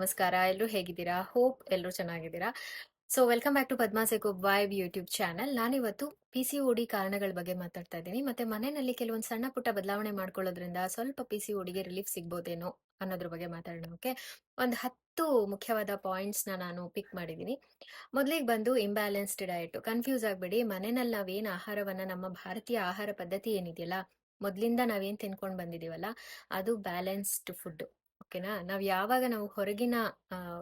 ನಮಸ್ಕಾರ. ಎಲ್ಲರೂ ಹೇಗಿದ್ದೀರಾ? ಹೋಪ್ ಎಲ್ಲರೂ ಚೆನ್ನಾಗಿದ್ದೀರಾ. So welcome back to Padma ಸೆಕೂಬ್ vibe YouTube channel. ನಾನಿವತ್ತು ಪಿಸಿಒಡಿ ಕಾರಣಗಳ ಬಗ್ಗೆ ಮಾತಾಡ್ತಾ ಇದ್ದೀನಿ. ಮತ್ತೆ ಮನೆಯಲ್ಲಿ ಕೆಲವೊಂದು ಸಣ್ಣ ಪುಟ್ಟ ಬದಲಾವಣೆ ಮಾಡ್ಕೊಳ್ಳೋದ್ರಿಂದ ಸ್ವಲ್ಪ ಪಿ ಸಿಒಡಿ ಗೆ ರಿಲೀಫ್ ಸಿಗ್ಬೋದೇನೋ ಅನ್ನೋದ್ರ ಬಗ್ಗೆ ಮಾತಾಡೋಣ. ಓಕೆ. ಒಂದು 10 ಮುಖ್ಯವಾದ ಪಾಯಿಂಟ್ಸ್‌ನ ನಾನು ಪಿಕ್ ಮಾಡಿದ್ದೀನಿ. ಮೊದಲಿಗೆ ಬಂದು ಇಂಬ್ಯಾಲೆನ್ಸ್ಡ್ ಡಯಟ್. ಕನ್‌ಫ್ಯೂಸ್ ಆಗಬೇಡಿ ಮನೆಯಲ್ಲಿ ನಾವೇನು ಆಹಾರವನ್ನ ನಮ್ಮ ಭಾರತೀಯ ಆಹಾರ ಪದ್ಧತಿ ಏನಿದೆಯಲ್ಲ, ಮೊದಲಿಂದ ನಾವೇನು ತಿನ್ಕೊಂಡು ಬಂದಿದೀವಲ್ಲ, ಅದು ಬ್ಯಾಲೆನ್ಸ್ಡ್ ಫುಡ್. ಓಕೆನಾ? ನಾವು ಯಾವಾಗ ನಾವು ಹೊರಗಿನ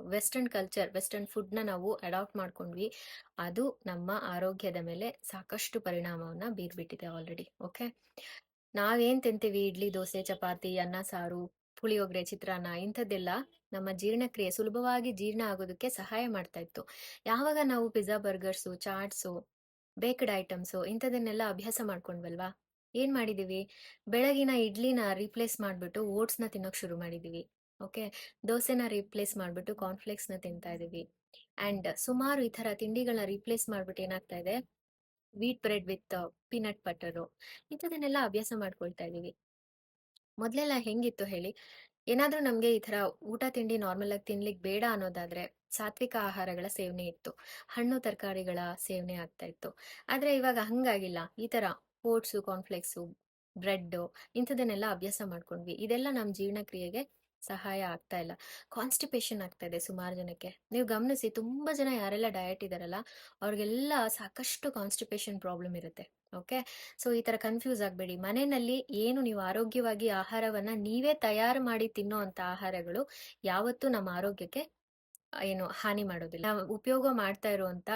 ವೆಸ್ಟರ್ನ್ ಕಲ್ಚರ್, ವೆಸ್ಟರ್ನ್ ಫುಡ್‌ನ ನಾವು ಅಡಾಪ್ಟ್ ಮಾಡ್ಕೊಂಡ್ವಿ, ಅದು ನಮ್ಮ ಆರೋಗ್ಯದ ಮೇಲೆ ಸಾಕಷ್ಟು ಪರಿಣಾಮವನ್ನ ಬೀರ್ಬಿಟ್ಟಿದೆ ಆಲ್ರೆಡಿ. ಓಕೆ. ನಾವೇನ್ ತಿಂತೀವಿ ಇಡ್ಲಿ, ದೋಸೆ, ಚಪಾತಿ, ಅನ್ನ, ಸಾರು, ಪುಳಿಯೋಗ್ರೆ ಚಿತ್ರಾನ್ನ ಇಂಥದ್ದೆಲ್ಲ ನಮ್ಮ ಜೀರ್ಣಕ್ರಿಯೆ ಸುಲಭವಾಗಿ ಜೀರ್ಣ ಆಗೋದಕ್ಕೆ ಸಹಾಯ ಮಾಡ್ತಾ ಇತ್ತು. ಯಾವಾಗ ನಾವು pizza, burgers, chats, baked items ಇಂಥದನ್ನೆಲ್ಲ ಅಭ್ಯಾಸ ಮಾಡ್ಕೊಂಡ್ವಲ್ವಾ, ಏನ್ ಮಾಡಿದೀವಿ? ಬೆಳಗಿನ ಇಡ್ಲಿನ ರೀಪ್ಲೇಸ್ ಮಾಡ್ಬಿಟ್ಟು ಓಟ್ಸ್‌ನ ತಿನ್ನೋಕ್ ಶುರು ಮಾಡಿದೀವಿ. ಓಕೆ. ದೋಸೆನ ರೀಪ್ಲೇಸ್ ಮಾಡ್ಬಿಟ್ಟು ಕಾರ್ನ್‌ಫ್ಲೇಕ್ಸ್‌ನ ತಿಂತಾ ಇದೀವಿ. ಆಂಡ್ ಸುಮಾರು ಈ ಥರ ತಿಂಡಿಗಳನ್ನ ರೀಪ್ಲೇಸ್ ಮಾಡ್ಬಿಟ್ಟು ಏನಾಗ್ತಾ ಇದೆ, wheat bread with peanut butter ಇಂಥದನ್ನೆಲ್ಲ ಅಭ್ಯಾಸ ಮಾಡ್ಕೊಳ್ತಾ ಇದೀವಿ. ಮೊದಲೆಲ್ಲ ಹೆಂಗಿತ್ತು ಹೇಳಿ? ಏನಾದ್ರೂ ನಮ್ಗೆ ಈ ಥರ ಊಟ ತಿಂಡಿ ನಾರ್ಮಲ್ ಆಗಿ ತಿನ್ಲಿಕ್ಕೆ ಬೇಡ ಅನ್ನೋದಾದ್ರೆ, ಸಾತ್ವಿಕ ಆಹಾರಗಳ ಸೇವನೆ ಇತ್ತು. ಹಣ್ಣು ತರಕಾರಿಗಳ ಸೇವನೆ ಆಗ್ತಾ ಇತ್ತು. ಆದ್ರೆ ಇವಾಗ ಹಂಗಾಗಿಲ್ಲ. ಈ ಥರ ಓಟ್ಸು, ಕಾರ್ನ್‌ಫ್ಲೇಕ್ಸು, ಬ್ರೆಡ್ಡು ಇಂಥದನ್ನೆಲ್ಲ ಅಭ್ಯಾಸ ಮಾಡ್ಕೊಂಡ್ವಿ. ಇದೆಲ್ಲ ನಮ್ಮ ಜೀರ್ಣಕ್ರಿಯೆಗೆ ಸಹಾಯ ಆಗ್ತಾ ಇಲ್ಲ. ಕಾನ್‌ಸ್ಟಿಪೇಷನ್ ಆಗ್ತಾ ಇದೆ ಸುಮಾರು ಜನಕ್ಕೆ. ನೀವು ಗಮನಿಸಿ ತುಂಬಾ ಜನ ಯಾರೆಲ್ಲ ಡಯಟ್ ಇದಾರಲ್ಲ, ಅವ್ರಿಗೆಲ್ಲ ಸಾಕಷ್ಟು ಕಾನ್‌ಸ್ಟಿಪೇಷನ್ ಪ್ರಾಬ್ಲಮ್ ಇರುತ್ತೆ. ಓಕೆ. ಸೊ ಈ ತರ ಕನ್‌ಫ್ಯೂಸ್ ಆಗ್ಬೇಡಿ. ಮನೆಯಲ್ಲಿ ಏನು ನೀವು ಆರೋಗ್ಯವಾಗಿ ಆಹಾರವನ್ನ ನೀವೇ ತಯಾರು ಮಾಡಿ ತಿನ್ನೋಂಥ ಆಹಾರಗಳು ಯಾವತ್ತೂ ನಮ್ಮ ಆರೋಗ್ಯಕ್ಕೆ ಏನು ಹಾನಿ ಮಾಡೋದಿಲ್ಲ. ಉಪಯೋಗ ಮಾಡ್ತಾ ಇರುವಂತ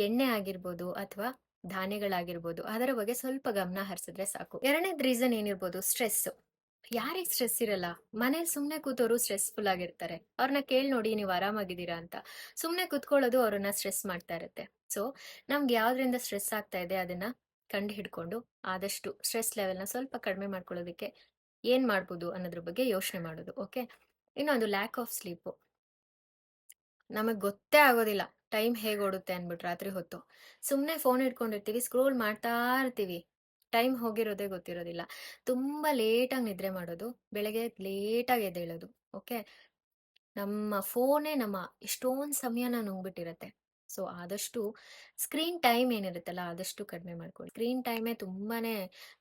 ಎಣ್ಣೆ ಆಗಿರ್ಬೋದು ಅಥವಾ ಧಾನ್ಯಗಳಾಗಿರ್ಬೋದು, ಅದರ ಬಗ್ಗೆ ಸ್ವಲ್ಪ ಗಮನ ಹರಿಸಿದ್ರೆ ಸಾಕು. ಎರಡನೇದ್ ರೀಸನ್ ಏನಿರ್ಬೋದು? ಸ್ಟ್ರೆಸ್. ಯಾರಿಗ್ ಸ್ಟ್ರೆಸ್ ಇರಲ್ಲ? ಮನೇಲಿ ಸುಮ್ನೆ ಕೂತೋರು ಸ್ಟ್ರೆಸ್‌ಫುಲ್ ಆಗಿರ್ತಾರೆ. ಅವ್ರನ್ನ ಕೇಳ್ ನೋಡಿ ನೀವು ಆರಾಮಾಗಿದ್ದೀರಾ ಅಂತ. ಸುಮ್ನೆ ಕುತ್ಕೊಳ್ಳೋದು ಅವ್ರನ್ನ ಸ್ಟ್ರೆಸ್ ಮಾಡ್ತಾ ಇರುತ್ತೆ. ಸೊ ನಮ್ಗೆ ಯಾವ್ದ್ರಿಂದ ಸ್ಟ್ರೆಸ್ ಆಗ್ತಾ ಇದೆ ಅದನ್ನ ಕಂಡು ಹಿಡ್ಕೊಂಡು ಆದಷ್ಟು ಸ್ಟ್ರೆಸ್ ಲೆವೆಲ್‌ನ ಸ್ವಲ್ಪ ಕಡಿಮೆ ಮಾಡ್ಕೊಳ್ಳೋದಕ್ಕೆ ಏನ್ ಮಾಡ್ಬೋದು ಅನ್ನೋದ್ರ ಬಗ್ಗೆ ಯೋಚನೆ ಮಾಡೋದು. ಓಕೆ. ಇನ್ನೊಂದು ಲ್ಯಾಕ್ ಆಫ್ ಸ್ಲೀಪು. ನಮಗ್ ಗೊತ್ತೇ ಆಗೋದಿಲ್ಲ ಟೈಮ್ ಹೇಗೆ ಓಡುತ್ತೆ ಅಂದ್ಬಿಟ್ಟು ರಾತ್ರಿ ಹೊತ್ತು. ಸುಮ್ಮನೆ ಫೋನ್ ಇಟ್ಕೊಂಡಿರ್ತೀವಿ ಸ್ಕ್ರೋಲ್ ಮಾಡ್ತಾ ಇರ್ತೀವಿ. ಟೈಮ್ ಹೋಗಿರೋದೇ ಗೊತ್ತಿರೋದಿಲ್ಲ. ತುಂಬಾ ಲೇಟಾಗಿ ನಿದ್ರೆ ಮಾಡೋದು, ಬೆಳಗ್ಗೆ ಲೇಟಾಗಿ ಎದ್ದೇಳೋದು. ಓಕೆ. ನಮ್ಮ ಫೋನೇ ನಮ್ಮ ಎಷ್ಟೊಂದ್ ಸಮಯನ ನುಂಗ್ಬಿಟ್ಟಿರತ್ತೆ. ಸೊ ಆದಷ್ಟು ಸ್ಕ್ರೀನ್ ಟೈಮ್ ಏನಿರುತ್ತಲ್ಲ ಆದಷ್ಟು ಕಡಿಮೆ ಮಾಡ್ಕೊಳ್ಳಿ. ಸ್ಕ್ರೀನ್ ಟೈಮೇ ತುಂಬಾನೇ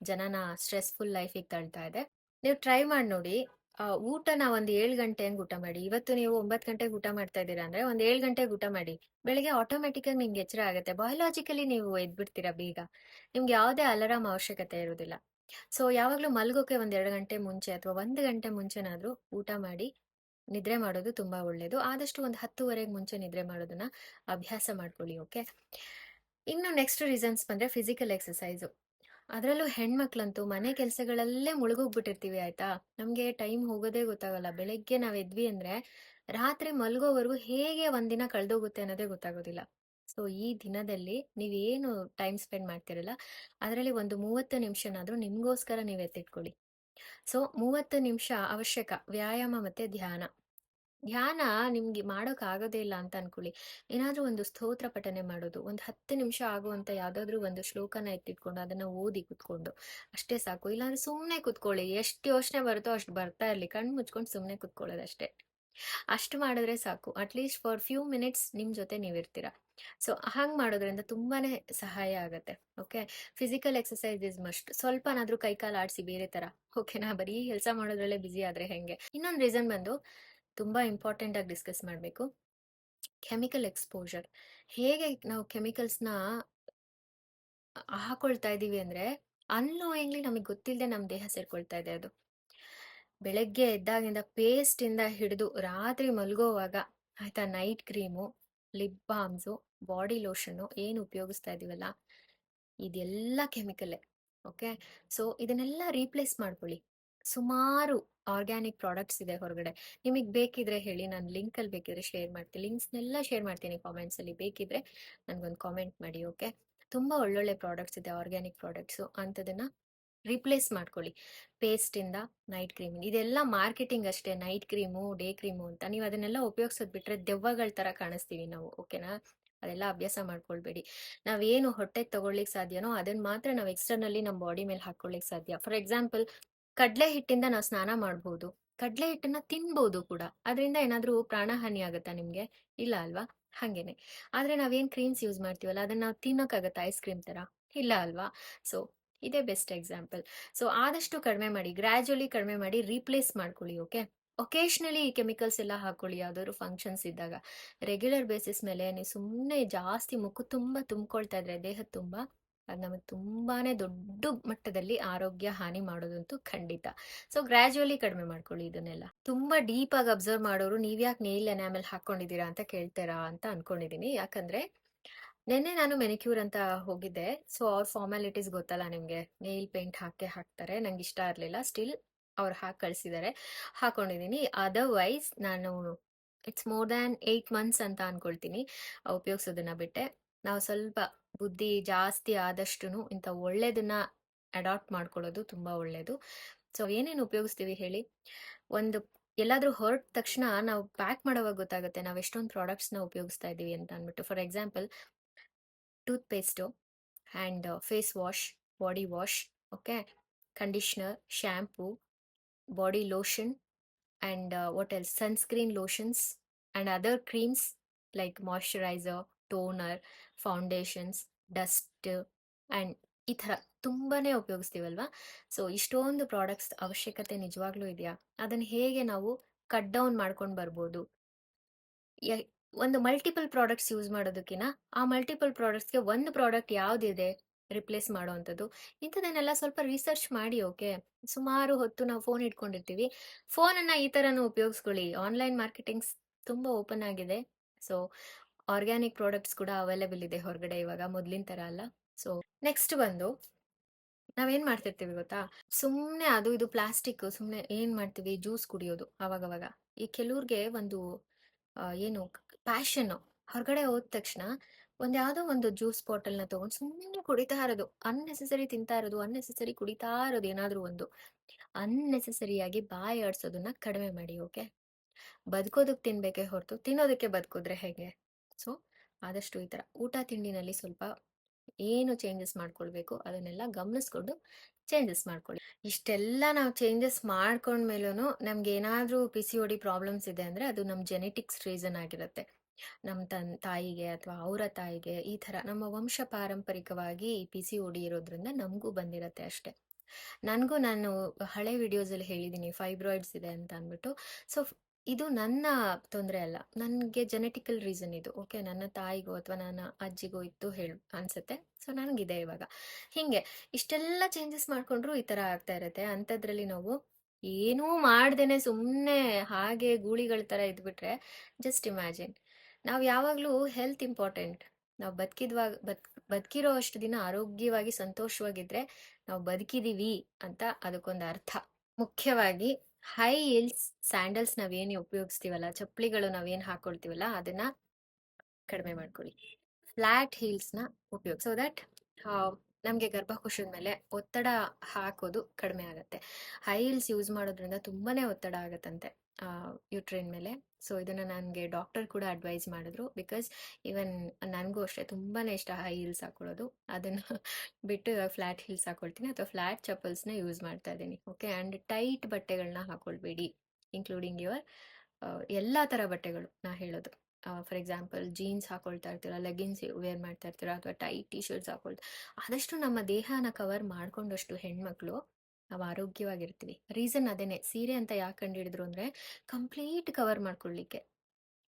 ಜನನ ಸ್ಟ್ರೆಸ್‌ಫುಲ್ ಲೈಫಿಗೆ ತಳ್ತಾ ಇದೆ. ನೀವು ಟ್ರೈ ಮಾಡಿ ನೋಡಿ. ಊಟನ ಒಂದು ಏಳು ಗಂಟೆ ಊಟ ಮಾಡಿ. ಇವತ್ತು ನೀವು ಒಂಬತ್ತು ಗಂಟೆಗೆ ಊಟ ಮಾಡ್ತಾ ಇದ್ದೀರಾ ಅಂದ್ರೆ ಒಂದು ಏಳು ಗಂಟೆಗೆ ಊಟ ಮಾಡಿ. ಬೆಳಿಗ್ಗೆ ಆಟೋಮೆಟಿಕ್ ಆಗಿ ನಿಮ್ಗೆ ಎಚ್ಚರ ಆಗುತ್ತೆ. ಬಯೋಲಾಜಿಕಲಿ ನೀವು ಎದ್ಬಿಡ್ತೀರಾ ಬೇಗ. ನಿಮ್ಗೆ ಯಾವುದೇ ಅಲಾರಾಮ್ ಅವಶ್ಯಕತೆ ಇರೋದಿಲ್ಲ. ಸೊ ಯಾವಾಗ್ಲೂ ಮಲ್ಗೋಕೆ ಒಂದ್ ಎರಡು ಗಂಟೆ ಮುಂಚೆ ಅಥವಾ 1 ಗಂಟೆ ಮುಂಚೆನಾದ್ರೂ ಊಟ ಮಾಡಿ ನಿದ್ರೆ ಮಾಡೋದು ತುಂಬಾ ಒಳ್ಳೇದು. ಆದಷ್ಟು ಒಂದು 10:30ಗೆ ಮುಂಚೆ ನಿದ್ರೆ ಮಾಡೋದನ್ನ ಅಭ್ಯಾಸ ಮಾಡ್ಕೊಳ್ಳಿ. ಓಕೆ. ಇನ್ನು ನೆಕ್ಸ್ಟ್ ರೀಸನ್ಸ್ ಬಂದ್ರೆ ಫಿಸಿಕಲ್ ಎಕ್ಸರ್ಸೈಸು. ಅದ್ರಲ್ಲೂ ಹೆಣ್ಮಕ್ಳಂತೂ ಮನೆ ಕೆಲಸಗಳಲ್ಲೇ ಮುಳುಗೋಗ್ಬಿಟ್ಟಿರ್ತೀವಿ ಆಯ್ತಾ? ನಮ್ಗೆ ಟೈಮ್ ಹೋಗೋದೇ ಗೊತ್ತಾಗಲ್ಲ. ಬೆಳಗ್ಗೆ ನಾವ್ ಎದ್ವಿ ಅಂದ್ರೆ ರಾತ್ರಿ ಮಲ್ಗೋವರೆಗೂ ಹೇಗೆ ಒಂದಿನ ಕಳ್ದೋಗುತ್ತೆ ಅನ್ನೋದೇ ಗೊತ್ತಾಗೋದಿಲ್ಲ. ಸೊ ಈ ದಿನದಲ್ಲಿ ನೀವೇನು ಟೈಮ್ ಸ್ಪೆಂಡ್ ಮಾಡ್ತಿರಲ್ಲ, ಅದರಲ್ಲಿ ಒಂದು 30 ನಿಮಿಷನಾದ್ರೂ ನಿಮ್ಗೋಸ್ಕರ ನೀವ್ ಎತ್ತಿಟ್ಕೊಳ್ಳಿ. ಸೊ 30 ನಿಮಿಷ ಅವಶ್ಯಕ ವ್ಯಾಯಾಮ ಮತ್ತೆ ಧ್ಯಾನ. ಧ್ಯಾನ ನಿಮ್ಗೆ ಮಾಡೋಕ್ ಆಗೋದೇ ಇಲ್ಲ ಅಂತ ಅನ್ಕೊಳ್ಳಿ. ಏನಾದ್ರೂ ಒಂದು ಸ್ತೋತ್ರ ಪಠನೆ ಮಾಡೋದು. ಒಂದು 10 ನಿಮಿಷ ಆಗುವಂತ ಯಾವ್ದಾದ್ರು ಒಂದು ಶ್ಲೋಕನ ಎತ್ತಿಟ್ಕೊಂಡು ಅದನ್ನ ಓದಿ ಕುತ್ಕೊಂಡು, ಅಷ್ಟೇ ಸಾಕು. ಇಲ್ಲಾಂದ್ರೆ ಸುಮ್ನೆ ಕುತ್ಕೊಳ್ಳಿ. ಎಷ್ಟು ಯೋಚನೆ ಬರುತ್ತೋ ಅಷ್ಟು ಬರ್ತಾ ಇರ್ಲಿ. ಕಣ್ ಮುಚ್ಕೊಂಡು ಸುಮ್ನೆ ಕುತ್ಕೊಳ್ಳೋದಷ್ಟೇ. ಅಷ್ಟು ಮಾಡಿದ್ರೆ ಸಾಕು. ಅಟ್‌ಲೀಸ್ಟ್ ಫಾರ್ ಫ್ಯೂ ಮಿನಿಟ್ಸ್ ನಿಮ್ ಜೊತೆ ನೀವಿರ್ತೀರಾ. ಸೊ ಹಂಗ್ ಮಾಡೋದ್ರಿಂದ ತುಂಬಾನೇ ಸಹಾಯ ಆಗತ್ತೆ. Okay. Physical exercise is must. ಸ್ವಲ್ಪನಾದ್ರೂ ಕೈಕಾಲು ಆಡಿಸಿ ಆಡ್ಸಿ ಬೇರೆ ತರ. ಓಕೆನಾ? ಬರೀ ಕೆಲಸ ಮಾಡೋದ್ರಲ್ಲೇ ಬಿಸಿ ಆದ್ರೆ ಹೆಂಗೆ? ಇನ್ನೊಂದು ರೀಸನ್ ಬಂದು ತುಂಬಾ ಇಂಪಾರ್ಟೆಂಟ್ ಆಗಿ ಡಿಸ್ಕಸ್ ಮಾಡಬೇಕು ಕೆಮಿಕಲ್ ಎಕ್ಸ್ಪೋಜರ್ ಹೇಗೆ ನಾವು ಕೆಮಿಕಲ್ಸ್‌ನ ಹಾಕೊಳ್ತಾ ಇದ್ದೀವಿ ಅಂದ್ರೆ ಅನ್‌ನೋಯಿಂಗ್ಲಿ ನಮಗೆ ಗೊತ್ತಿಲ್ಲದೆ ನಮ್ಮ ದೇಹ ಸೇರ್ಕೊಳ್ತಾ ಇದೆ ಅದು. ಬೆಳಗ್ಗೆ ಎದ್ದಾಗಿಂದ ಪೇಸ್ಟಿಂದ ಹಿಡಿದು ರಾತ್ರಿ ಮಲ್ಗೋವಾಗ ಆಯ್ತಾ night cream, lip balms body lotion ಏನು ಉಪಯೋಗಿಸ್ತಾ ಇದೀವಲ್ಲ, ಇದೆಲ್ಲ ಕೆಮಿಕಲ್ಲೇ. ಓಕೆ. ಸೊ ಇದನ್ನೆಲ್ಲ ರೀಪ್ಲೇಸ್ ಮಾಡ್ಕೊಳ್ಳಿ. ಸುಮಾರು ಆರ್ಗ್ಯಾನಿಕ್ ಪ್ರಾಡಕ್ಟ್ಸ್ ಇದೆ ಹೊರಗಡೆ. ನಿಮಗೆ ಬೇಕಿದ್ರೆ ಹೇಳಿ ನಾನು ಲಿಂಕಲ್ಲಿ ಬೇಕಿದ್ರೆ ಶೇರ್ ಮಾಡ್ತೀನಿ. ಲಿಂಕ್ಸ್‌ನೆಲ್ಲ ಶೇರ್ ಮಾಡ್ತೀನಿ ಕಾಮೆಂಟ್ಸಲ್ಲಿ. ಬೇಕಿದ್ರೆ ನನ್ಗೊಂದು ಕಾಮೆಂಟ್ ಮಾಡಿ. ಓಕೆ. ತುಂಬಾ ಒಳ್ಳೊಳ್ಳೆ ಪ್ರಾಡಕ್ಟ್ಸ್ ಇದೆ ಆರ್ಗ್ಯಾನಿಕ್ ಪ್ರಾಡಕ್ಟ್ಸು. ಅಂಥದನ್ನು ರಿಪ್ಲೇಸ್ ಮಾಡ್ಕೊಳ್ಳಿ. ಪೇಸ್ಟಿಂದ ನೈಟ್ ಕ್ರೀಮ್. ಇದೆಲ್ಲ ಮಾರ್ಕೆಟಿಂಗ್ ಅಷ್ಟೇ. ನೈಟ್ ಕ್ರೀಮು, ಡೇ ಕ್ರೀಮು ಅಂತ. ನೀವು ಅದನ್ನೆಲ್ಲ ಉಪಯೋಗಿಸೋದ್ ಬಿಟ್ರೆ ದೆವ್ವಗಳ ತರ ಕಾಣಿಸ್ತೀವಿ ನಾವು. ಓಕೆನಾ? ಅದೆಲ್ಲ ಅಭ್ಯಾಸ ಮಾಡ್ಕೊಳ್ಬೇಡಿ. ನಾವೇನು ಹೊಟ್ಟೆಗ್ ತಗೊಳ್ಳಿಕ್ ಸಾಧ್ಯನೋ ಅದನ್ನ ಮಾತ್ರ ನಾವು ಎಕ್ಸ್ಟರ್ನಲ್ಲಿ ನಮ್ಮ ಬಾಡಿ ಮೇಲೆ ಹಾಕೊಳ್ಳಿಕ್ ಸಾಧ್ಯ. ಫಾರ್ ಎಕ್ಸಾಂಪಲ್ ಕಡ್ಲೆ ಹಿಟ್ಟಿಂದ ನಾವು ಸ್ನಾನ ಮಾಡ್ಬೋದು. ಕಡಲೆ ಹಿಟ್ಟನ್ನ ತಿನ್ಬೋದು ಕೂಡ. ಅದರಿಂದ ಏನಾದರೂ ಪ್ರಾಣಹಾನಿ ಆಗುತ್ತಾ ನಿಮಗೆ? ಇಲ್ಲ ಅಲ್ವಾ? ಹಾಗೇನೆ. ಆದರೆ ನಾವೇನು ಕ್ರೀಮ್ಸ್ ಯೂಸ್ ಮಾಡ್ತೀವಲ್ಲ, ಅದನ್ನ ನಾವು ತಿನ್ನೋಕ್ಕಾಗತ್ತಾ ಐಸ್ ಕ್ರೀಮ್ ಥರ ಇಲ್ಲ ಅಲ್ವಾ? ಸೊ ಇದೇ ಬೆಸ್ಟ್ ಎಕ್ಸಾಂಪಲ್ ಸೊ ಆದಷ್ಟು ಕಡಿಮೆ ಮಾಡಿ ಗ್ರ್ಯಾಜುಲಿ ಕಡಿಮೆ ಮಾಡಿ ರೀಪ್ಲೇಸ್ ಮಾಡ್ಕೊಳ್ಳಿ ಓಕೆ ಒಕೇಶ್ನಲಿ ಈ ಕೆಮಿಕಲ್ಸ್ ಎಲ್ಲ ಹಾಕೊಳ್ಳಿ, ಯಾವ್ದಾದ್ರು ಫಂಕ್ಷನ್ಸ್ ಇದ್ದಾಗ. ರೆಗ್ಯುಲರ್ ಬೇಸಿಸ್ ಮೇಲೆ ನೀವು ಸುಮ್ಮನೆ ಜಾಸ್ತಿ ಮುಖ ತುಂಬ ತುಂಬಿಕೊಳ್ತಾ ಇದ್ರೆ, ದೇಹದ ತುಂಬ ಅದು ನಮಗೆ ತುಂಬಾನೇ ದೊಡ್ಡ ಮಟ್ಟದಲ್ಲಿ ಆರೋಗ್ಯ ಹಾನಿ ಮಾಡೋದಂತೂ ಖಂಡಿತ. ಸೊ ಗ್ರ್ಯಾಜುವಲಿ ಕಡಿಮೆ ಮಾಡ್ಕೊಳ್ಳಿ ಇದನ್ನೆಲ್ಲ. ತುಂಬಾ ಡೀಪ್ ಆಗಿ ಅಬ್ಸರ್ವ್ ಮಾಡೋರು ನೀವ್ಯಾಕೆ ನೇಲ್ ಎನಾಮೆಲ್ ಹಾಕೊಂಡಿದ್ದೀರಾ ಅಂತ ಕೇಳ್ತೀರಾ ಅಂತ ಅನ್ಕೊಂಡಿದೀನಿ. ಯಾಕಂದ್ರೆ, ನಿನ್ನೆ ನಾನು ಮೆನಿಕ್ಯೂರ್ ಅಂತ ಹೋಗಿದ್ದೆ. ಸೊ ಅವ್ರ ಫಾರ್ಮಾಲಿಟೀಸ್ ಗೊತ್ತಲ್ಲ ನಿಮಗೆ. ನೇಲ್ ಪೇಂಟ್ ಹಾಕಿ ಹಾಕ್ತಾರೆ. ನಂಗೆ ಇಷ್ಟ ಇರಲಿಲ್ಲ. ಸ್ಟಿಲ್ ಅವ್ರು ಹಾಕಿ ಕಳಿಸಿದ್ದಾರೆ ಹಾಕೊಂಡಿದ್ದೀನಿ ಅದರ್ವೈಸ್ ನಾನು it's more than eight months ಅಂತ ಅನ್ಕೊಳ್ತೀನಿ. ಉಪಯೋಗಿಸೋದನ್ನ ಬಿಟ್ಟೆ. ನಾವು ಸ್ವಲ್ಪ ಬುದ್ಧಿ ಜಾಸ್ತಿ ಆದಷ್ಟು ಇಂಥ ಒಳ್ಳೇದನ್ನ ಅಡಾಪ್ಟ್ ಮಾಡ್ಕೊಳ್ಳೋದು ತುಂಬಾ ಒಳ್ಳೇದು. ಸೊ ಏನೇನು ಉಪಯೋಗಿಸ್ತೀವಿ ಹೇಳಿ? ಒಂದು ಎಲ್ಲಾದ್ರೂ ಹೊರಟ ತಕ್ಷಣ ನಾವು ಪ್ಯಾಕ್ ಮಾಡೋವಾಗ ಗೊತ್ತಾಗುತ್ತೆ ನಾವು ಎಷ್ಟೊಂದು ಪ್ರಾಡಕ್ಟ್ಸ್ನ ಉಪಯೋಗಿಸ್ತಾ ಇದ್ದೀವಿ ಅಂತ ಅಂದ್ಬಿಟ್ಟು. For example toothpaste and face wash body wash okay conditioner shampoo body lotion and what else sunscreen lotions and other creams like moisturiser toner foundations dust and ಈ ಥರ ತುಂಬಾ ಉಪಯೋಗಿಸ್ತೀವಲ್ವಾ? ಸೊ ಇಷ್ಟೊಂದು ಪ್ರಾಡಕ್ಟ್ಸ್ ಅವಶ್ಯಕತೆ ನಿಜವಾಗ್ಲೂ ಇದೆಯಾ? ಅದನ್ನು ಹೇಗೆ ನಾವು ಕಟ್ ಡೌನ್ ಮಾಡ್ಕೊಂಡು ಬರ್ಬೋದು? ಒಂದು ಮಲ್ಟಿಪಲ್ ಪ್ರಾಡಕ್ಟ್ಸ್ ಯೂಸ್ ಮಾಡೋದಕ್ಕಿಂತ ಆ ಮಲ್ಟಿಪಲ್ ಪ್ರಾಡಕ್ಟ್ಸ್ಗೆ ಒಂದು ಪ್ರಾಡಕ್ಟ್ ಯಾವುದಿದೆ ರಿಪ್ಲೇಸ್ ಮಾಡೋವಂಥದ್ದು ಇಂಥದನ್ನೆಲ್ಲ ಸ್ವಲ್ಪ ರಿಸರ್ಚ್ ಮಾಡಿ ಓಕೆ ಸುಮಾರು ಹೊತ್ತು ನಾವು ಫೋನ್ ಇಟ್ಕೊಂಡಿರ್ತೀವಿ. ಫೋನನ್ನು ಈ ಥರನೂ ಉಪಯೋಗಿಸ್ಕೊಳ್ಳಿ. ಆನ್ಲೈನ್ ಮಾರ್ಕೆಟಿಂಗ್ಸ್ ತುಂಬ ಓಪನ್ ಆಗಿದೆ. ಸೊ ಆರ್ಗ್ಯಾನಿಕ್ ಪ್ರಾಡಕ್ಟ್ಸ್ ಕೂಡ ಅವೈಲೇಬಲ್ ಇದೆ ಹೊರಗಡೆ ಇವಾಗ ಮೊದಲಿನ ಥರ ಅಲ್ಲ. ಸೊ ನೆಕ್ಸ್ಟ್ ಬಂದು ನಾವೇನ್ ಮಾಡ್ತಿರ್ತೀವಿ ಗೊತ್ತಾ? ಸುಮ್ಮನೆ ಅದು ಇದು ಪ್ಲಾಸ್ಟಿಕ್ ಸುಮ್ಮನೆ ಏನ್ ಮಾಡ್ತೀವಿ? ಜ್ಯೂಸ್ ಕುಡಿಯೋದು ಅವಾಗವಾಗ. ಈ ಕೆಲವ್ರಿಗೆ ಒಂದು ಏನು ಪ್ಯಾಷನ್ ಹೊರಗಡೆ ಹೋದ ತಕ್ಷಣ ಒಂದ್ ಯಾವ್ದೋ ಒಂದು ಜ್ಯೂಸ್ ಬಾಟಲ್ನ ತಗೊಂಡು ಸುಮ್ಮನೆ ಕುಡಿತಾ ಇರೋದು. ಅನ್ನೆಸೆಸರಿ ತಿಂತಾ ಇರೋದು ಅನ್ನೆಸೆಸರಿ ಕುಡಿತಾ ಇರೋದು ಏನಾದ್ರೂ ಒಂದು. ಅನ್ನೆಸೆಸರಿಯಾಗಿ ಬಾಯಿ ಆಡ್ಸೋದನ್ನ ಕಡಿಮೆ ಮಾಡಿ ಓಕೆ ಬದುಕೋದಕ್ ತಿನ್ಬೇಕೇ ಹೊರತು ತಿನ್ನೋದಕ್ಕೆ ಬದುಕಿದ್ರೆ ಹೇಗೆ? ಸೊ, ಆದಷ್ಟು ಈ ಥರ ಊಟ ತಿಂಡಿನಲ್ಲಿ ಸ್ವಲ್ಪ ಏನು ಚೇಂಜಸ್ ಮಾಡ್ಕೊಳ್ಬೇಕು ಅದನ್ನೆಲ್ಲ ಗಮನಿಸ್ಕೊಂಡು ಚೇಂಜಸ್ ಮಾಡ್ಕೊಳ್ಳಿ. ಇಷ್ಟೆಲ್ಲ ನಾವು ಚೇಂಜಸ್ ಮಾಡ್ಕೊಂಡ್ಮೇಲೂ ನಮ್ಗೆ ಏನಾದರೂ ಪಿ ಸಿ ಡಿ ಪ್ರಾಬ್ಲಮ್ಸ್ ಇದೆ ಅಂದರೆ ಅದು ನಮ್ಮ ಜೆನೆಟಿಕ್ಸ್ ರೀಸನ್ ಆಗಿರುತ್ತೆ. ನಮ್ಮ ತನ್, ತಾಯಿಗೆ ಅಥವಾ ಅವರ ತಾಯಿಗೆ ಈ ಥರ ನಮ್ಮ ವಂಶ ಪಾರಂಪರಿಕವಾಗಿ ಪಿ ಸಿ ಡಿ ಇರೋದ್ರಿಂದ ನಮಗೂ ಬಂದಿರತ್ತೆ ಅಷ್ಟೇ. ನನಗೂ ನಾನು ಹಳೆ ವಿಡಿಯೋಸಲ್ಲಿ ಹೇಳಿದ್ದೀನಿ ಫೈಬ್ರಾಯ್ಡ್ಸ್ ಇದೆ ಅಂತ ಅಂದ್ಬಿಟ್ಟು. ಸೊ ಇದು ನನ್ನ ತೊಂದರೆ ಅಲ್ಲ. ನನಗೆ ಜೆನೆಟಿಕಲ್ ರೀಸನ್ ಇದು. ಓಕೆ ನನ್ನ ತಾಯಿಗೋ ಅಥವಾ ನನ್ನ ಅಜ್ಜಿಗೋ ಇತ್ತು ಹೇಳು, ಅನ್ಸುತ್ತೆ. ಸೊ ನನಗಿದೆ ಇವಾಗ. ಹಿಂಗೆ, ಇಷ್ಟೆಲ್ಲ ಚೇಂಜಸ್ ಮಾಡ್ಕೊಂಡ್ರು ಈ ಥರ ಆಗ್ತಾ ಇರುತ್ತೆ. ಅಂಥದ್ರಲ್ಲಿ ನಾವು ಏನೂ ಮಾಡ್ದೇನೆ ಸುಮ್ಮನೆ ಹಾಗೆ ಗೂಳಿಗಳ ಥರ ಇದ್ಬಿಟ್ರೆ ಜಸ್ಟ್ ಇಮ್ಯಾಜಿನ್ ನಾವು ಯಾವಾಗಲೂ ಹೆಲ್ತ್ ಇಂಪಾರ್ಟೆಂಟ್ ನಾವು ಬದುಕಿದ್ವಾಗ, ಬದ್, ಬದುಕಿರೋ ಅಷ್ಟು ದಿನ ಆರೋಗ್ಯವಾಗಿ ಸಂತೋಷವಾಗಿದ್ರೆ ನಾವು ಬದುಕಿದೀವಿ ಅಂತ ಅದಕ್ಕೊಂದು ಅರ್ಥ. ಮುಖ್ಯವಾಗಿ ಹೈ ಹಿಲ್ಸ್ ಸ್ಯಾಂಡಲ್ಸ್ ನಾವೇನು ಉಪಯೋಗಿಸ್ತೀವಲ್ಲ, ಚಪ್ಪಲಿಗಳು ನಾವೇನು ಹಾಕೊಳ್ತೀವಲ್ಲ, ಅದನ್ನ ಕಡಿಮೆ ಮಾಡ್ಕೊಳ್ಳಿ. ಫ್ಲಾಟ್ ಹೀಲ್ಸ್ನ ಉಪಯೋಗ ಸೊ ದಟ್ ನಮಗೆ ಗರ್ಭಕೋಶದ ಮೇಲೆ ಒತ್ತಡ ಹಾಕೋದು ಕಡಿಮೆ ಆಗುತ್ತೆ. ಹೈ ಹಿಲ್ಸ್ ಯೂಸ್ ಮಾಡೋದ್ರಿಂದ ತುಂಬಾನೇ ಒತ್ತಡ ಆಗುತ್ತಂತೆ ಯುಟ್ರೈನ್ ಮೇಲೆ. ಸೊ ಇದನ್ನ ನನಗೆ ಡಾಕ್ಟರ್ ಕೂಡ ಅಡ್ವೈಸ್ ಮಾಡಿದ್ರು. ಬಿಕಾಸ್ ಈವನ್ ನನಗೂ ಅಷ್ಟೇ ತುಂಬಾನೇ ಇಷ್ಟ ಹೈ ಹೀಲ್ಸ್ ಹಾಕೊಳ್ಳೋದು. ಅದನ್ನ ಬಿಟ್ಟು ಇವಾಗ ಫ್ಲಾಟ್ ಹೀಲ್ಸ್ ಹಾಕೊಳ್ತೀನಿ ಅಥವಾ ಫ್ಲಾಟ್ ಚಪ್ಪಲ್ಸ್ನ ಯೂಸ್ ಮಾಡ್ತಾ ಇದ್ದೀನಿ. ಓಕೆ ಆ್ಯಂಡ್ ಟೈಟ್ ಬಟ್ಟೆಗಳನ್ನ ಹಾಕೊಳ್ಬೇಡಿ ಇನ್ಕ್ಲೂಡಿಂಗ್ ಯುವರ್ ಎಲ್ಲ ಥರ ಬಟ್ಟೆಗಳು ನಾ ಹೇಳೋದು. ಫಾರ್ ಎಕ್ಸಾಂಪಲ್ ಜೀನ್ಸ್ ಹಾಕೊಳ್ತಾ ಇರ್ತೀರ ಲೆಗಿನ್ಸ್ ವೇರ್ ಮಾಡ್ತಾ ಇರ್ತೀರ ಅಥವಾ ಟೈಟ್ ಟಿ ಶರ್ಟ್ಸ್ ಹಾಕೊಳ್ತಾ, ಆದಷ್ಟು ನಮ್ಮ ದೇಹನ ಕವರ್ ಮಾಡ್ಕೊಂಡಷ್ಟು ಹೆಣ್ಮಕ್ಳು ನಾವು ಆರೋಗ್ಯವಾಗಿರ್ತೀವಿ. ರೀಸನ್ ಅದೇನೆ, ಸೀರೆ ಅಂತ ಯಾಕೆ ಕಂಡುಹಿಡಿದ್ರು ಅಂದ್ರೆ ಕಂಪ್ಲೀಟ್ ಕವರ್ ಮಾಡ್ಕೊಳ್ಳಿಕ್ಕೆ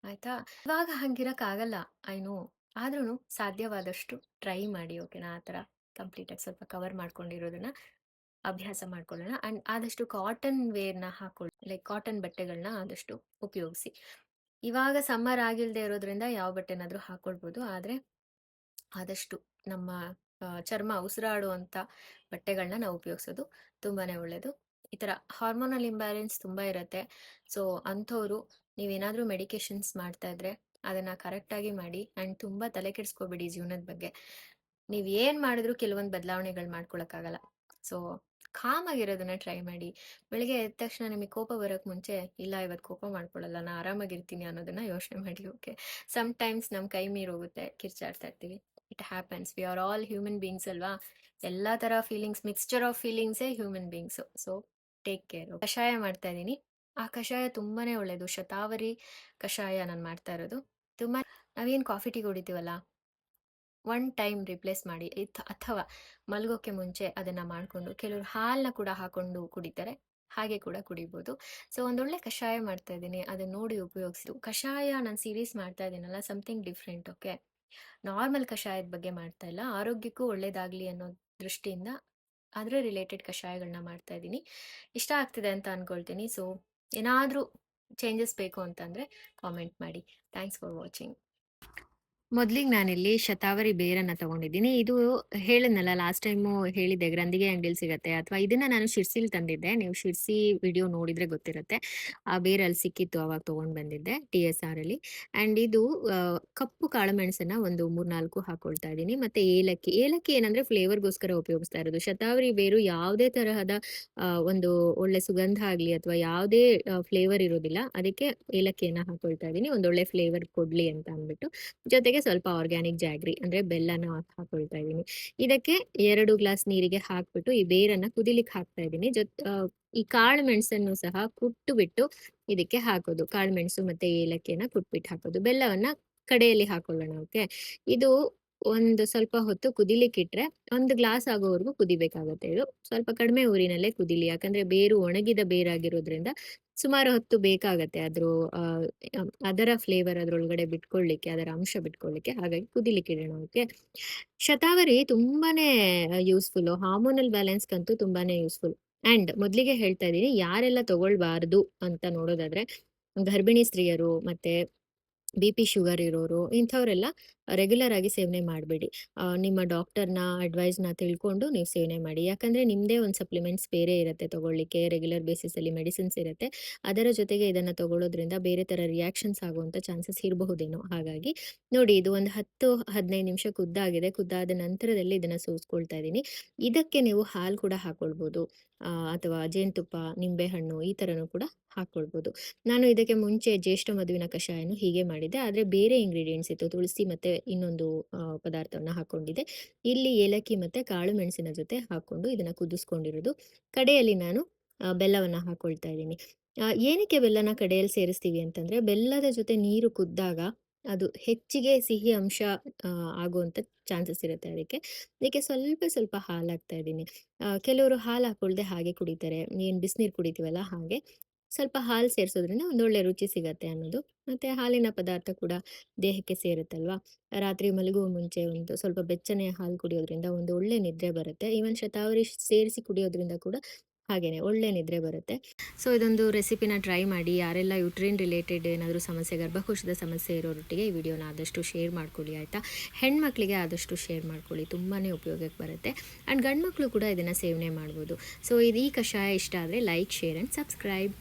ಆಯ್ತಾ? ಇವಾಗ ಹಂಗಿರಕ್ ಆಗಲ್ಲ ಐ ನೋ ಆದ್ರೂ ಸಾಧ್ಯವಾದಷ್ಟು ಟ್ರೈ ಮಾಡಿ ಓಕೆನಾ ಆ ಥರ ಕಂಪ್ಲೀಟಾಗಿ ಸ್ವಲ್ಪ ಕವರ್ ಮಾಡ್ಕೊಂಡಿರೋದನ್ನ ಅಭ್ಯಾಸ ಮಾಡ್ಕೊಳ್ಳೋಣ. ಅಂಡ್ ಆದಷ್ಟು ಕಾಟನ್ ವೇರ್ನ ಹಾಕೊಳ್ಳಿ ಲೈಕ್ ಕಾಟನ್ ಬಟ್ಟೆಗಳನ್ನ ಆದಷ್ಟು ಉಪಯೋಗಿಸಿ. ಇವಾಗ ಸಮ್ಮರ್ ಆಗಿಲ್ದೇ ಇರೋದ್ರಿಂದ ಯಾವ ಬಟ್ಟೆನಾದ್ರೂ ಹಾಕೊಳ್ಬೋದು. ಆದರೆ ಆದಷ್ಟು ನಮ್ಮ ಚರ್ಮ ಉಸಿರಾಡುವಂಥ ಬಟ್ಟೆಗಳನ್ನ ನಾವು ಉಪಯೋಗಿಸೋದು ತುಂಬಾನೇ ಒಳ್ಳೆಯದು ಈ ಥರ ಹಾರ್ಮೋನಲ್ ಇಂಬ್ಯಾಲೆನ್ಸ್ ತುಂಬ ಇರುತ್ತೆ. ಸೊ, ಅಂಥವ್ರು ನೀವೇನಾದರೂ ಮೆಡಿಕೇಶನ್ಸ್ ಮಾಡ್ತಾ ಇದ್ರೆ ಅದನ್ನು ಕರೆಕ್ಟಾಗಿ ಮಾಡಿ ಆ್ಯಂಡ್ ತುಂಬ ತಲೆ ಕೆಡಿಸ್ಕೋಬೇಡಿ ಜೀವನದ ಬಗ್ಗೆ. ನೀವು ಏನು ಮಾಡಿದ್ರೂ ಕೆಲವೊಂದು ಬದಲಾವಣೆಗಳು ಮಾಡ್ಕೊಳಕ್ಕಾಗಲ್ಲ. ಸೊ ಕಾಮ್ ಆಗಿರೋದನ್ನ ಟ್ರೈ ಮಾಡಿ. ಬೆಳಿಗ್ಗೆ ಎದ್ದ ತಕ್ಷಣ ನಿಮಗೆ ಕೋಪ ಬರೋಕ್ಕೆ ಮುಂಚೆ ಇಲ್ಲ ಇವತ್ತು ಕೋಪ ಮಾಡ್ಕೊಳ್ಳಲ್ಲ ನಾನು ಆರಾಮಾಗಿರ್ತೀನಿ ಅನ್ನೋದನ್ನ ಯೋಚನೆ ಮಾಡಿ. ಓಕೆ. ಸಮ್ ಟೈಮ್ಸ್ ನಮ್ಮ ಕೈ ಮೀರೋಗುತ್ತೆ ಕಿರ್ಚಾಡ್ತಾ ಇರ್ತೀವಿ. It happens we are all human beings ಅಲ್ವಾ? ಎಲ್ಲ ಥರ feelings mixture of ಫೀಲಿಂಗ್ಸೇ human beings so take care ಕಷಾಯ ಮಾಡ್ತಾ ಇದ್ದೀನಿ. ಆ ಕಷಾಯ ತುಂಬಾನೇ ಒಳ್ಳೆಯದು. ಶತಾವರಿ ಕಷಾಯ ನಾನು ಮಾಡ್ತಾ ಇರೋದು. ತುಂಬಾ ನಾವೇನು ಕಾಫಿ, ಟೀ ಕುಡಿತೀವಲ್ಲ, ಒನ್ ಟೈಮ್ ರಿಪ್ಲೇಸ್ ಮಾಡಿ ಅಥವಾ ಮಲಗೋಕ್ಕೆ ಮುಂಚೆ ಅದನ್ನ ಮಾಡಿಕೊಂಡು ಕೆಲವರು ಹಾಲನ್ನ ಕೂಡ ಹಾಕೊಂಡು ಕುಡಿತಾರೆ. ಹಾಗೆ ಕೂಡ ಕುಡಿಬೋದು. ಸೊ ಒಂದೊಳ್ಳೆ ಕಷಾಯ ಮಾಡ್ತಾ ಇದ್ದೀನಿ. ಅದನ್ನ ನೋಡಿ ಉಪಯೋಗಿಸಿ. ಕಷಾಯ ನಾನು ಸೀರೀಸ್ ಮಾಡ್ತಾ ಇದ್ದೀನಲ್ಲ ಸಮಥಿಂಗ್ ಡಿಫ್ರೆಂಟ್ ಓಕೆ. ನಾರ್ಮಲ್ ಕಷಾಯದ ಬಗ್ಗೆ ಮಾಡ್ತಾ ಇಲ್ಲ. ಆರೋಗ್ಯಕ್ಕೂ ಒಳ್ಳೇದಾಗ್ಲಿ ಅನ್ನೋ ದೃಷ್ಟಿಯಿಂದ ಅದರ ರಿಲೇಟೆಡ್ ಕಷಾಯಗಳನ್ನ ಮಾಡ್ತಾ ಇದ್ದೀನಿ. ಇಷ್ಟ ಆಗ್ತಿದೆ ಅಂತ ಅನ್ಕೊಳ್ತೀನಿ. ಸೊ ಏನಾದರೂ ಚೇಂಜಸ್ ಬೇಕು ಅಂತಂದ್ರೆ ಕಾಮೆಂಟ್ ಮಾಡಿ. Thanks for watching. ಮೊದಲಿಗೆ ನಾನಿಲ್ಲಿ ಶತಾವರಿ ಬೇರನ್ನ ತಗೊಂಡಿದ್ದೀನಿ. ಇದು ಹೇಳಿದ್ನಲ್ಲ ಲಾಸ್ಟ್ ಟೈಮು ಹೇಳಿದ್ದೆ ಗ್ರಂಥಿಗೆ ಅಂಗಡಿಲಿ ಸಿಗತ್ತೆ ಅಥವಾ ಇದನ್ನ ನಾನು ಶಿರ್ಸಿಲ್ ತಂದಿದ್ದೆ. ನೀವು ಶಿರ್ಸಿ ವಿಡಿಯೋ ನೋಡಿದ್ರೆ ಗೊತ್ತಿರುತ್ತೆ. ಆ ಬೇರ್ ಅಲ್ಲಿ ಸಿಕ್ಕಿತ್ತು ಅವಾಗ ತಗೊಂಡ್ ಬಂದಿದ್ದೆ ಟಿ.ಎಸ್.ಆರ್.ಅಲ್ಲಿ. ಅಂಡ್ ಇದು ಕಪ್ಪು ಕಾಳುಮೆಣಸನ್ನ ಒಂದು 3, 4 ಹಾಕೊಳ್ತಾ ಇದ್ದೀನಿ. ಮತ್ತೆ ಏಲಕ್ಕಿ. ಏಲಕ್ಕಿ ಏನಂದ್ರೆ ಫ್ಲೇವರ್‌ಗೋಸ್ಕರ ಉಪಯೋಗಿಸ್ತಾ ಇರೋದು. ಶತಾವರಿ ಬೇರು ಯಾವುದೇ ತರಹದ ಒಂದು ಒಳ್ಳೆ ಸುಗಂಧ ಆಗ್ಲಿ ಅಥವಾ ಯಾವುದೇ ಫ್ಲೇವರ್ ಇರೋದಿಲ್ಲ. ಅದಕ್ಕೆ ಏಲಕ್ಕಿಯನ್ನ ಹಾಕೊಳ್ತಾ ಇದ್ದೀನಿ. ಒಂದೊಳ್ಳೆ ಫ್ಲೇವರ್ ಕೊಡ್ಲಿ ಅಂತ ಅಂದ್ಬಿಟ್ಟು. ಜೊತೆಗೆ ಸ್ವಲ್ಪ ಆರ್ಗ್ಯಾನಿಕ್ ಜಾಗ್ರಿ, ಅಂದ್ರೆ ಬೆಲ್ಲನ ಹಾಕೊಳ್ತಾ ಇದ್ದೀನಿ. ಇದಕ್ಕೆ ಎರಡು ಗ್ಲಾಸ್ ನೀರಿಗೆ ಹಾಕ್ಬಿಟ್ಟು ಈ ಬೇರನ್ನ ಕುದಿಲಿಕ್ಕೆ ಹಾಕ್ತಾ ಇದ್ದೀನಿ. ಜೊತ್ ಈ ಕಾಳು ಮೆಣಸನ್ನು ಸಹ ಕುಟ್ಟು ಬಿಟ್ಟು ಇದಕ್ಕೆ ಹಾಕೋದು. ಕಾಳು ಮೆಣಸು ಮತ್ತೆ ಏಲಕ್ಕಿಯನ್ನ ಕುಟ್ಬಿಟ್ಟು ಹಾಕೋದು. ಬೆಲ್ಲವನ್ನ ಕಡೆಯಲ್ಲಿ ಹಾಕೊಳ್ಳೋಣ ಓಕೆ. ಇದು ಒಂದು ಸ್ವಲ್ಪ ಹೊತ್ತು ಕುದಿಲಿಕ್ಕಿಟ್ರೆ ಒಂದು ಗ್ಲಾಸ್ ಆಗೋವರೆಗೂ ಕುದಿಬೇಕಾಗತ್ತೆ ಇದು. ಸ್ವಲ್ಪ ಕಡಿಮೆ ಊರಿನಲ್ಲೇ ಕುದಿಲಿ. ಯಾಕಂದ್ರೆ ಬೇರು ಒಣಗಿದ ಬೇರಾಗಿರೋದ್ರಿಂದ ಸುಮಾರು ಹೊತ್ತು ಬೇಕಾಗತ್ತೆ ಅದ್ರ ಅದರ ಫ್ಲೇವರ್ ಅದ್ರೊಳಗಡೆ ಬಿಟ್ಕೊಳ್ಳಿಕ್ಕೆ, ಅದರ ಅಂಶ ಬಿಟ್ಕೊಳ್ಳಿಕ್ಕೆ. ಹಾಗಾಗಿ ಕುದಿಲಿಕ್ಕೆ ಇಡೋಣ ಓಕೆ. ಶತಾವರಿ ತುಂಬಾನೇ ಯೂಸ್ಫುಲ್ ಹಾರ್ಮೋನಲ್ ಬ್ಯಾಲೆನ್ಸ್‌ಗಂತೂ ತುಂಬಾನೇ ಯೂಸ್‌ಫುಲ್. ಅಂಡ್ ಮೊದಲಿಗೆ ಹೇಳ್ತಾ ಇದ್ದೀನಿ ಯಾರೆಲ್ಲ ತಗೊಳ್ಬಾರ್ದು ಅಂತ ನೋಡೋದಾದ್ರೆ ಗರ್ಭಿಣಿ ಸ್ತ್ರೀಯರು ಮತ್ತೆ ಬಿ.ಪಿ, ಶುಗರ್ ಇರೋರು ಇಂಥವರೆಲ್ಲ ರೆಗ್ಯುಲರ್ ಆಗಿ ಸೇವನೆ ಮಾಡಬೇಡಿ. ನಿಮ್ಮ ಡಾಕ್ಟರ್‌ನ ಅಡ್ವೈಸ್‌ನ ತಿಳ್ಕೊಂಡು ನೀವು ಸೇವನೆ ಮಾಡಿ. ಯಾಕಂದ್ರೆ ನಿಮ್ಮದೇ ಒಂದು ಸಪ್ಲಿಮೆಂಟ್ಸ್ ಬೇರೆ ಇರುತ್ತೆ ತಗೊಳ್ಳಿಕ್ಕೆ. ರೆಗ್ಯುಲರ್ ಬೇಸಿಸಲ್ಲಿ ಮೆಡಿಸಿನ್ಸ್ ಇರುತ್ತೆ ಅದರ ಜೊತೆಗೆ ಇದನ್ನ ತಗೊಳ್ಳೋದ್ರಿಂದ ಬೇರೆ ತರ ರಿಯಾಕ್ಷನ್ಸ್ ಆಗುವಂತ ಚಾನ್ಸಸ್ ಇರಬಹುದೇನೋ. ಹಾಗಾಗಿ ನೋಡಿ ಇದು ಒಂದು 10, 15 ನಿಮಿಷ ಕುದ್ದಾಗಿದೆ. ಕುದ್ದಾದ ನಂತರದಲ್ಲಿ ಇದನ್ನ ಸೋಸ್ಕೊಳ್ತಾ ಇದ್ದೀನಿ. ಇದಕ್ಕೆ ನೀವು ಹಾಲು ಕೂಡ ಹಾಕೊಳ್ಬೋದು. ಆಹ್, ಅಥವಾ ಜೇನುತುಪ್ಪ, ನಿಂಬೆಹಣ್ಣು ಈ ತರನೂ ಕೂಡ ಹಾಕ್ಕೊಳ್ಬೋದು ನಾನು ಇದಕ್ಕೆ ಮುಂಚೆ ಜ್ಯೇಷ್ಠ ಮಧುವಿನ ಕಷಾಯನು ಹೀಗೆ ಮಾಡಿದ್ದೆ. ಆದ್ರೆ ಬೇರೆ ಇಂಗ್ರೀಡಿಯೆಂಟ್ಸ್ ಇತ್ತು. ತುಳಸಿ ಮತ್ತೆ ಇನ್ನೊಂದು ಪದಾರ್ಥವನ್ನ ಹಾಕೊಂಡಿದೆ ಇಲ್ಲಿ ಏಲಕ್ಕಿ ಮತ್ತೆ ಕಾಳು ಮೆಣಸಿನ ಜೊತೆ ಹಾಕೊಂಡು ಇದನ್ನ ಕುದಿಸ್ಕೊಂಡಿರೋದು. ಕಡೆಯಲ್ಲಿ ನಾನು ಬೆಲ್ಲವನ್ನು ಹಾಕೊಳ್ತಾ ಇದ್ದೀನಿ. ಏನಕ್ಕೆ ಬೆಲ್ಲನ ಕಡೆಯಲ್ಲಿ ಸೇರಿಸ್ತೀವಿ ಅಂತಂದ್ರೆ, ಬೆಲ್ಲದ ಜೊತೆ ನೀರು ಕುದ್ದಾಗ ಅದು ಹೆಚ್ಚಿಗೆ ಸಿಹಿ ಅಂಶ ಆಗುವಂತ ಚಾನ್ಸಸ್ ಇರುತ್ತೆ ಅದಕ್ಕೆ. ಅದಕ್ಕೆ ಸ್ವಲ್ಪ ಸ್ವಲ್ಪ ಹಾಲು ಹಾಕ್ತಾ ಇದ್ದೀನಿ. ಕೆಲವರು ಹಾಲು ಹಾಕೊಳ್ದೆ ಹಾಗೆ ಕುಡಿತಾರೆ. ಏನು ಬಿಸಿನೀರು ಕುಡಿತೀವಲ್ಲ ಹಾಗೆ. ಸ್ವಲ್ಪ ಹಾಲು ಸೇರಿಸೋದ್ರಿಂದ ಒಂದು ಒಳ್ಳೆ ರುಚಿ ಸಿಗತ್ತೆ ಅನ್ನೋದು. ಮತ್ತೆ ಹಾಲಿನ ಪದಾರ್ಥ ಕೂಡ ದೇಹಕ್ಕೆ ಸೇರುತ್ತಲ್ವಾ. ರಾತ್ರಿ ಮಲಗುವ ಮುಂಚೆ ಒಂದು ಸ್ವಲ್ಪ ಬೆಚ್ಚನೆಯ ಹಾಲು ಕುಡಿಯೋದ್ರಿಂದ ಒಂದು ಒಳ್ಳೆ ನಿದ್ರೆ ಬರುತ್ತೆ. ಈವನ್ ಶತಾವರಿ ಸೇರಿಸಿ ಕುಡಿಯೋದ್ರಿಂದ ಕೂಡ ಹಾಗೇನೆ ಒಳ್ಳೆ ನಿದ್ರೆ ಬರುತ್ತೆ. ಸೊ ಇದೊಂದು ರೆಸಿಪಿನ ಟ್ರೈ ಮಾಡಿ. ಯಾರೆಲ್ಲ ಯುಟ್ರಿನ್ ರಿಲೇಟೆಡ್ ಏನಾದರೂ ಸಮಸ್ಯೆ ಗರ್ಭಕೋಶದ ಸಮಸ್ಯೆ ಇರೋರೊಟ್ಟಿಗೆ ಈ ವಿಡಿಯೋನ ಆದಷ್ಟು ಶೇರ್ ಮಾಡ್ಕೊಳ್ಳಿ ಆಯಿತಾ ಹೆಣ್ಮಕ್ಳಿಗೆ ಆದಷ್ಟು ಶೇರ್ ಮಾಡ್ಕೊಳ್ಳಿ. ತುಂಬಾ ಉಪಯೋಗಕ್ಕೆ ಬರುತ್ತೆ. ಆ್ಯಂಡ್ ಗಂಡು ಮಕ್ಕಳು ಕೂಡ ಇದನ್ನು ಸೇವನೆ ಮಾಡ್ಬೋದು. ಸೊ ಇದು ಈ ಕಷಾಯ ಇಷ್ಟ ಆದರೆ ಲೈಕ್, ಶೇರ್ ಆ್ಯಂಡ್ ಸಬ್ಸ್ಕ್ರೈಬ್.